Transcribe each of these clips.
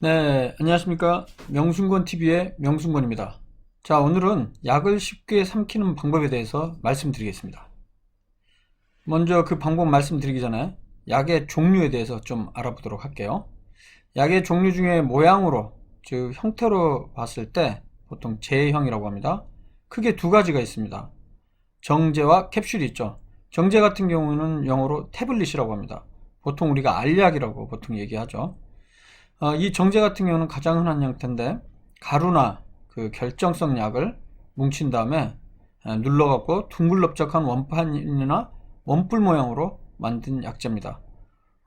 네, 안녕하십니까. 명순권 TV의 명순권입니다. 자, 오늘은 약을 쉽게 삼키는 방법에 대해서 말씀드리겠습니다. 먼저 그 방법 말씀드리기 전에 약의 종류에 대해서 좀 알아보도록 할게요. 약의 종류 중에 모양으로, 즉 형태로 봤을 때 보통 제형이라고 합니다. 크게 두 가지가 있습니다. 정제와 캡슐이 있죠. 정제 같은 경우는 영어로 태블릿이라고 합니다. 보통 우리가 알약이라고 보통 얘기하죠. 어, 이 정제 같은 경우는 가장 흔한 형태인데 가루나 그 결정성 약을 뭉친 다음에 어, 눌러갖고 둥글럽적한 원판이나 원뿔 모양으로 만든 약재입니다.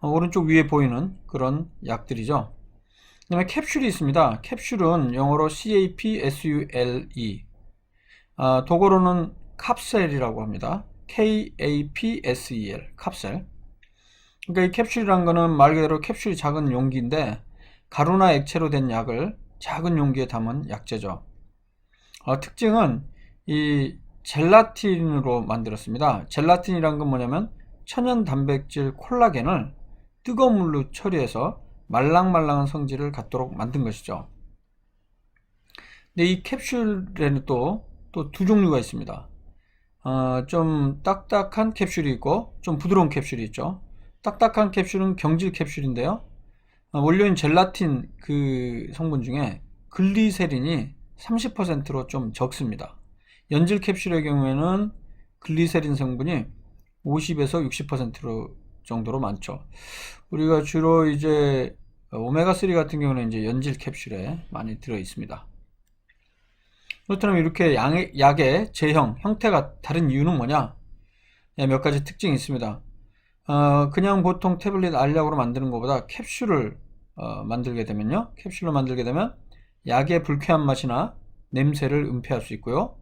어, 오른쪽 위에 보이는 그런 약들이죠. 그 다음에 캡슐이 있습니다. 캡슐은 영어로 CAPSULE 아, 독어로는 캅셀이라고 합니다. KAPSEL 캅셀 그러니까 이 캡슐이란 거는 말 그대로 캡슐이 작은 용기인데 가루나 액체로 된 약을 작은 용기에 담은 약재죠. 어, 특징은 이 젤라틴으로 만들었습니다. 젤라틴이란 건 뭐냐면 천연 단백질 콜라겐을 뜨거운 물로 처리해서 말랑말랑한 성질을 갖도록 만든 것이죠. 근데 이 캡슐에는 또, 또 두 종류가 있습니다. 어, 좀 딱딱한 캡슐이 있고 좀 부드러운 캡슐이 있죠. 딱딱한 캡슐은 경질 캡슐인데요. 어, 원료인 젤라틴 그 성분 중에 글리세린이 30%로 좀 적습니다. 연질 캡슐의 경우에는 글리세린 성분이 50에서 60% 정도로 많죠. 우리가 주로 이제 오메가3 같은 경우는 이제 연질 캡슐에 많이 들어 있습니다. 그렇다면 이렇게 양의, 약의 제형, 형태가 다른 이유는 뭐냐? 네, 몇 가지 특징이 있습니다. 어, 그냥 보통 태블릿 알약으로 만드는 것보다 캡슐을 어, 만들게 되면요. 캡슐로 만들게 되면 약의 불쾌한 맛이나 냄새를 은폐할 수 있고요.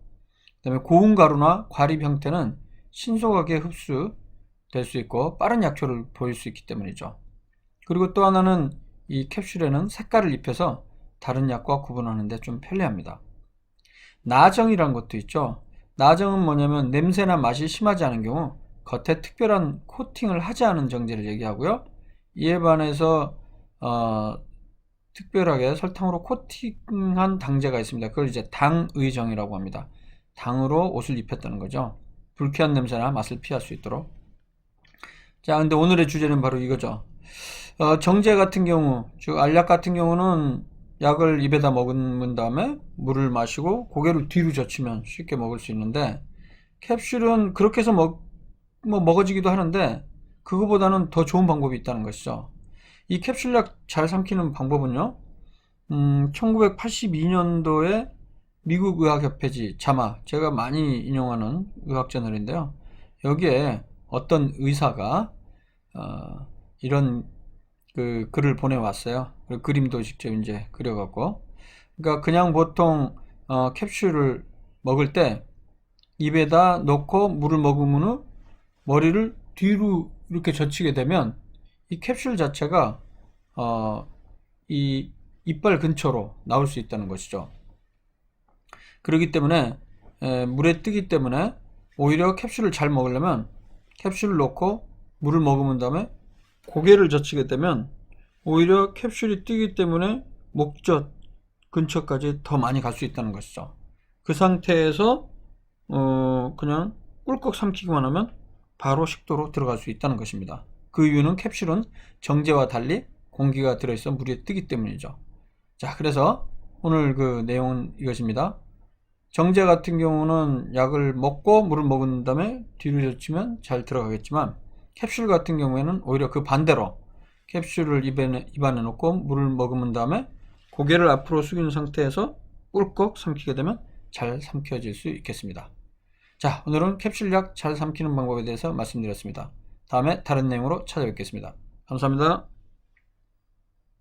그 다음에 고운 가루나 과립 형태는 신속하게 흡수될 수 있고 빠른 약효를 보일 수 있기 때문이죠. 그리고 또 하나는 이 캡슐에는 색깔을 입혀서 다른 약과 구분하는 데 좀 편리합니다. 나정이라는 것도 있죠. 나정은 뭐냐면 냄새나 맛이 심하지 않은 경우 겉에 특별한 코팅을 하지 않은 정제를 얘기하고요. 이에 반해서 어, 특별하게 설탕으로 코팅한 당제가 있습니다. 그걸 이제 당의정이라고 합니다. 당으로 옷을 입혔다는 거죠. 불쾌한 냄새나 맛을 피할 수 있도록. 자, 근데 오늘의 주제는 바로 이거죠. 어, 정제 같은 경우, 즉 알약 같은 경우는 약을 입에다 먹은 다음에 물을 마시고 고개를 뒤로 젖히면 쉽게 먹을 수 있는데 캡슐은 그렇게 해서 먹, 뭐 먹어지기도 하는데 그거보다는 더 좋은 방법이 있다는 것이죠. 이 캡슐약 잘 삼키는 방법은요. 음, 1982년도에 미국 의학협회지 자마 제가 많이 인용하는 의학 저널인데요. 여기에 어떤 의사가 어, 이런 그 글을 보내왔어요. 그림도 직접 이제 그려갖고. 그러니까 그냥 보통 어, 캡슐을 먹을 때 입에다 넣고 물을 먹으면 후 머리를 뒤로 이렇게 젖히게 되면 이 캡슐 자체가 어, 이 이빨 근처로 나올 수 있다는 것이죠. 그렇기 때문에 에, 물에 뜨기 때문에 오히려 캡슐을 잘 먹으려면 캡슐을 넣고 물을 먹으면 다음에 고개를 젖히게 되면 오히려 캡슐이 뜨기 때문에 목젖 근처까지 더 많이 갈 수 있다는 것이죠. 그 상태에서 어, 그냥 꿀꺽 삼키기만 하면 바로 식도로 들어갈 수 있다는 것입니다. 그 이유는 캡슐은 정제와 달리 공기가 들어있어 물에 뜨기 때문이죠. 자, 그래서 오늘 그 내용은 이것입니다. 정제 같은 경우는 약을 먹고 물을 먹은 다음에 뒤로 젖히면 잘 들어가겠지만 캡슐 같은 경우에는 오히려 그 반대로 캡슐을 입에, 입안에 넣고 물을 먹은 다음에 고개를 앞으로 숙이는 상태에서 꿀꺽 삼키게 되면 잘 삼켜질 수 있겠습니다. 자, 오늘은 캡슐약 잘 삼키는 방법에 대해서 말씀드렸습니다. 다음에 다른 내용으로 찾아뵙겠습니다. 감사합니다.